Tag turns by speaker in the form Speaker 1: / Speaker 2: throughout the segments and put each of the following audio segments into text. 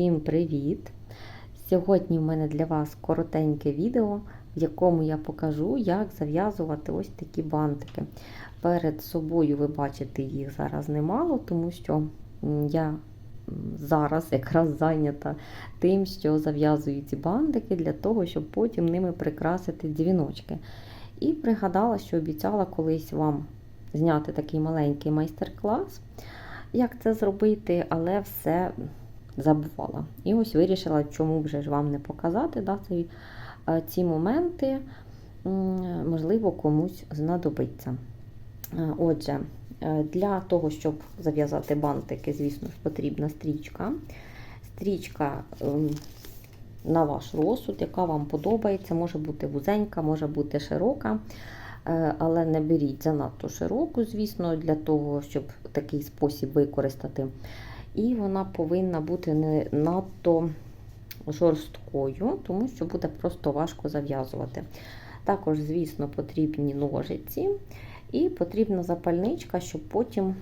Speaker 1: Всім привіт! Сьогодні в мене для вас коротеньке відео, в якому я покажу, як зав'язувати ось такі бантики. Перед собою ви бачите їх зараз немало, тому що я зараз якраз зайнята тим, що зав'язую ці бантики для того, щоб потім ними прикрасити дзвіночки. І пригадала, що обіцяла колись вам зняти такий маленький майстер-клас, як це зробити, але все забувала. І ось вирішила, чому вже ж вам не показати да, ці, ці моменти, можливо, комусь знадобиться. Отже, для того, щоб зав'язати бантики, звісно ж, потрібна стрічка. Стрічка на ваш розсуд, яка вам подобається, може бути вузенька, може бути широка. Але не беріть занадто широку, звісно, для того, щоб такий спосіб використати. І вона повинна бути не надто жорсткою, тому що буде просто важко зав'язувати. Також, звісно, потрібні ножиці і потрібна запальничка, щоб потім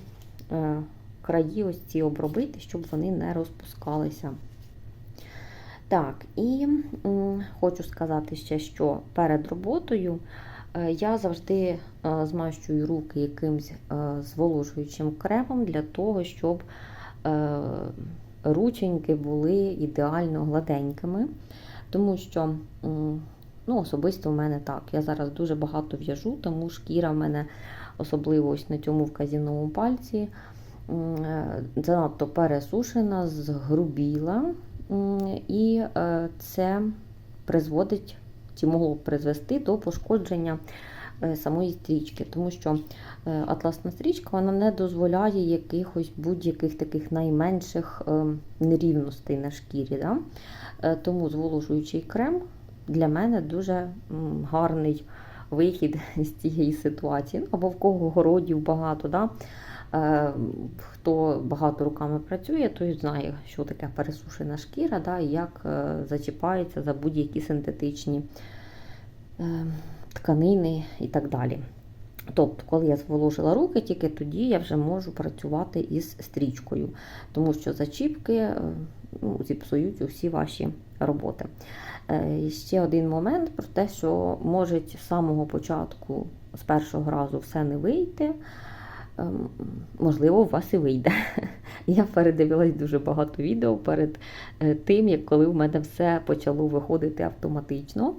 Speaker 1: краї ось ці обробити, щоб вони не розпускалися. Так, і хочу сказати ще, що перед роботою я завжди змащую руки якимсь зволожуючим кремом для того, щоб рученьки були ідеально гладенькими. Тому що, ну, особисто в мене так. Я зараз дуже багато в'яжу, тому шкіра в мене, особливо ось на цьому вказівному пальці, занадто пересушена, згрубіла, і це призводить чи могло б призвести до пошкодження самої стрічки, тому що атласна стрічка вона не дозволяє якихось будь-яких таких найменших нерівностей на шкірі. Да? Тому зволожуючий крем для мене дуже гарний вихід з цієї ситуації. Або в кого городів багато. Да? Хто багато руками працює, той знає, що таке пересушена шкіра, да, і як зачіпається за будь-які синтетичні тканини і так далі. Тобто, коли я зволожила руки, тільки тоді я вже можу працювати із стрічкою, тому що зачіпки ну, зіпсують усі ваші роботи. І ще один момент про те, що може з самого початку, з першого разу, все не вийти. Можливо, у вас і вийде. Я передивилась дуже багато відео перед тим, як коли в мене все почало виходити автоматично.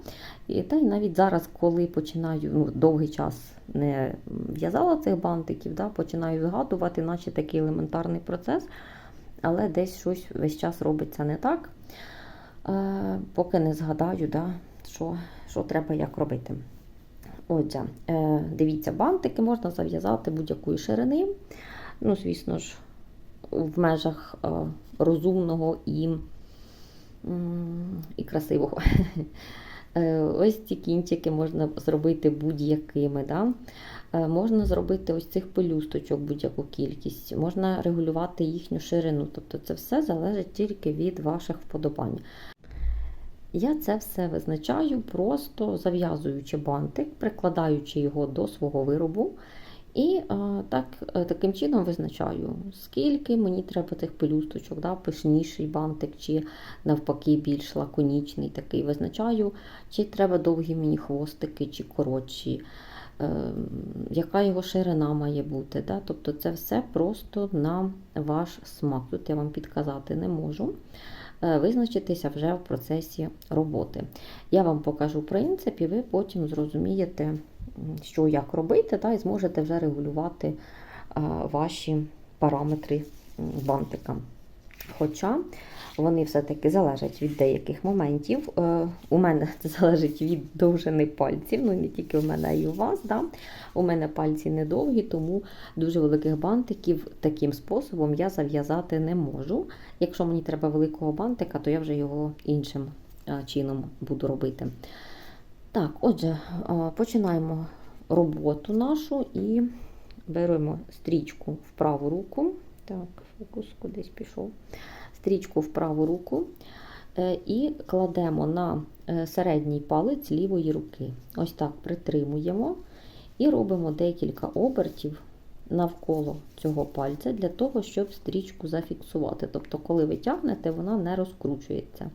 Speaker 1: І та й навіть зараз, коли починаю ну, довгий час не в'язала цих бантиків, да, починаю згадувати, наче такий елементарний процес, але десь щось весь час робиться не так, поки не згадаю, да, що, що треба як робити. Отже, дивіться, бантики можна зав'язати будь-якої ширини. Ну, звісно ж, в межах розумного і, і красивого. Ось ці кінчики можна зробити будь-якими. Да? Можна зробити ось цих пелюсточок будь-яку кількість, можна регулювати їхню ширину. Тобто це все залежить тільки від ваших вподобань. Я це все визначаю, просто зав'язуючи бантик, прикладаючи його до свого виробу. І а, так, таким чином визначаю, скільки мені треба тих пелюсточок, да, пишніший бантик, чи навпаки більш лаконічний такий. Визначаю, чи треба довгі мені хвостики, чи коротші, е, яка його ширина має бути. Да? Тобто це все просто на ваш смак. Тут я вам підказати не можу. Визначитися вже в процесі роботи. Я вам покажу принцип, і ви потім зрозумієте, що як робити, та, і зможете вже регулювати ваші параметри бантика. Хоча вони все-таки залежать від деяких моментів. У мене це залежить від довжини пальців, ну не тільки у мене, й у вас. Да? У мене пальці недовгі, тому дуже великих бантиків таким способом я зав'язати не можу. Якщо мені треба великого бантика, то я вже його іншим чином буду робити. Так, отже, починаємо роботу нашу і беремо стрічку в праву руку. Так, фокус кудись пішов. Стрічку в праву руку і кладемо на середній палець лівої руки. Ось так притримуємо і робимо декілька обертів навколо цього пальця для того, щоб стрічку зафіксувати. Тобто, коли ви тягнете, вона не розкручується.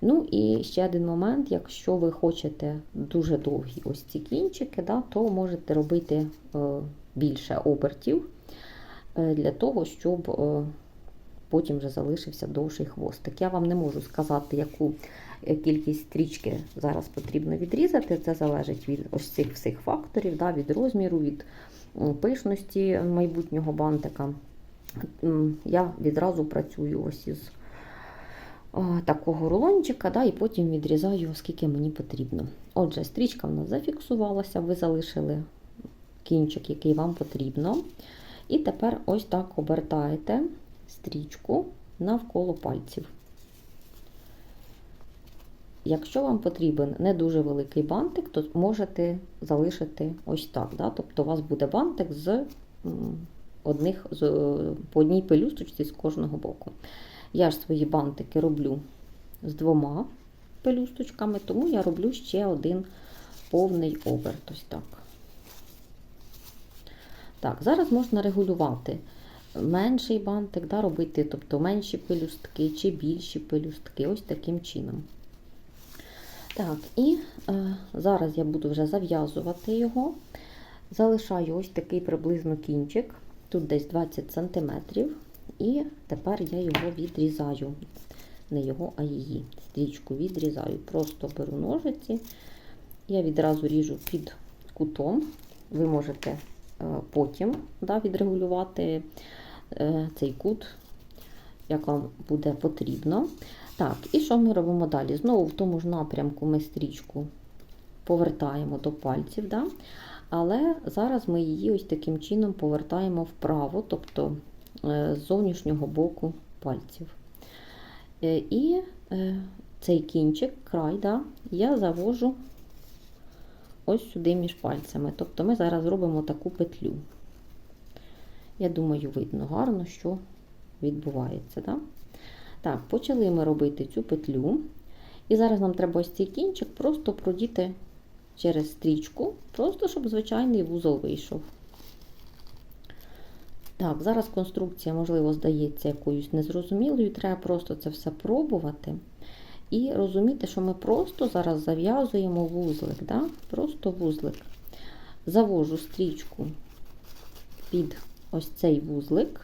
Speaker 1: Ну і ще один момент, якщо ви хочете дуже довгі ось ці кінчики, да, то можете робити е, більше обертів е, для того, щоб е, потім вже залишився довший хвостик. Я вам не можу сказати, яку е, кількість стрічки зараз потрібно відрізати. Це залежить від ось цих всіх факторів, да, від розміру, від пишності майбутнього бантика. Я відразу працюю ось із такого рулончика, да, і потім відрізаю, скільки мені потрібно. Отже, стрічка в нас зафіксувалася, ви залишили кінчик, який вам потрібно. І тепер ось так обертаєте стрічку навколо пальців. Якщо вам потрібен не дуже великий бантик, то можете залишити ось так. Да? Тобто у вас буде бантик з одних, з, е, по одній пелюсточці з кожного боку. Я ж свої бантики роблю з двома пелюсточками, тому я роблю ще один повний оберт. Ось так. Так, зараз можна регулювати менший бантик, да, робити, тобто менші пелюстки чи більші пелюстки, ось таким чином. Так, і е, зараз я буду вже зав'язувати його. Залишаю ось такий приблизно кінчик, тут десь 20 см. І тепер я його відрізаю. Не його, а її. Стрічку відрізаю. Просто беру ножиці. Я відразу ріжу під кутом. Ви можете потім да, відрегулювати е, цей кут, як вам буде потрібно. Так, і що ми робимо далі? Знову в тому ж напрямку ми стрічку повертаємо до пальців. Да? Але зараз ми її ось таким чином повертаємо вправо, тобто е, з зовнішнього боку пальців. Е, І е, цей кінчик, край, да, я завожу ось сюди між пальцями. Тобто ми зараз робимо таку петлю. Я думаю, видно гарно, що відбувається. Да? Так, почали ми робити цю петлю. І зараз нам треба ось цей кінчик просто продіти через стрічку, просто щоб звичайний вузол вийшов. Так, зараз конструкція, можливо, здається якоюсь незрозумілою, треба просто це все пробувати. І розуміти, що ми просто зараз зав'язуємо вузлик. Да? Просто вузлик. Завожу стрічку під ось цей вузлик.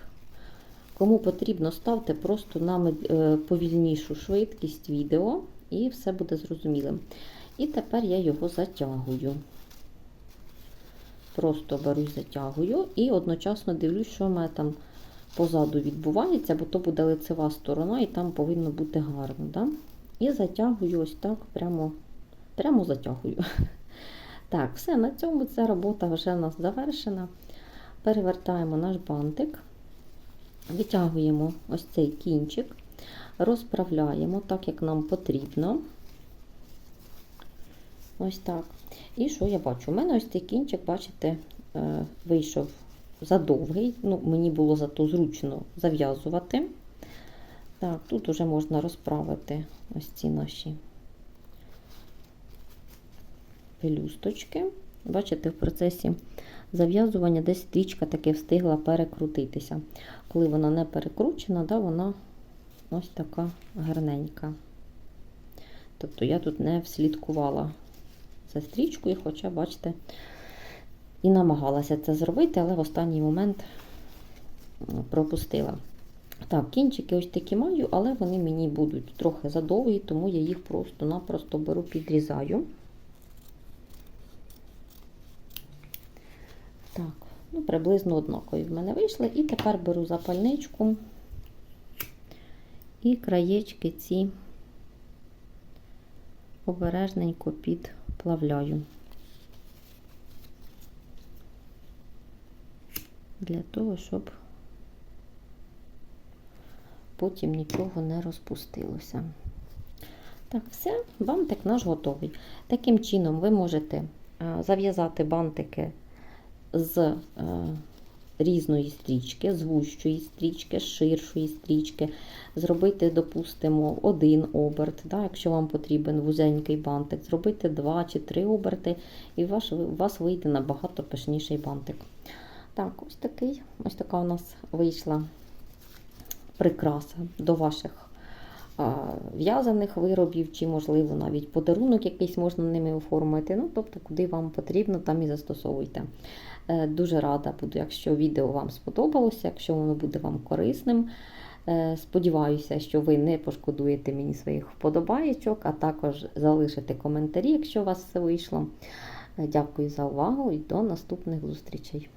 Speaker 1: Кому потрібно, ставте просто на повільнішу швидкість відео, і все буде зрозумілим. І тепер я його затягую. Просто беру і затягую, і одночасно дивлюсь, що в мене там позаду відбувається, бо то буде лицева сторона, і там повинно бути гарно. Да? І затягую ось так, прямо прямо затягую. Так, все, на цьому ця робота вже у нас завершена. Перевертаємо наш бантик, витягуємо ось цей кінчик, розправляємо так, як нам потрібно. Ось так. І що я бачу? У мене ось цей кінчик, бачите, вийшов задовгий. Ну, Мені було зато зручно зав'язувати. Так, тут вже можна розправити ось ці наші пелюсточки. Бачите, в процесі зав'язування десь стрічка таки встигла перекрутитися. Коли вона не перекручена, да, вона ось така гарненька. Тобто я тут не вслідкувала за стрічкою, хоча, бачите, і намагалася це зробити, але в останній момент пропустила. Так, кінчики ось такі маю, але вони мені будуть трохи задовгі, тому я їх просто-напросто беру, підрізаю. Так, ну, приблизно однакові в мене вийшли. І тепер беру запальничку і краєчки ці обережненько підплавляю. Для того, щоб потім нічого не розпустилося. Так, все, бантик наш готовий. Таким чином, ви можете зав'язати бантики з е, різної стрічки, з вущої стрічки, з ширшої стрічки, зробити, допустимо, один оберт, да, якщо вам потрібен вузенький бантик, зробити два чи три оберти, і ваш, у вас вийде набагато пишніший бантик. Так, ось такий, ось така у нас вийшла прикраса до ваших в'язаних виробів, чи, можливо, навіть подарунок якийсь можна ними оформити. Ну, тобто, куди вам потрібно, там і застосовуйте. Е, Дуже рада буду, якщо відео вам сподобалося, якщо воно буде вам корисним. Е, Сподіваюся, що ви не пошкодуєте мені своїх вподобаєчок, а також залишите коментарі, якщо у вас все вийшло. Е, Дякую за увагу і до наступних зустрічей.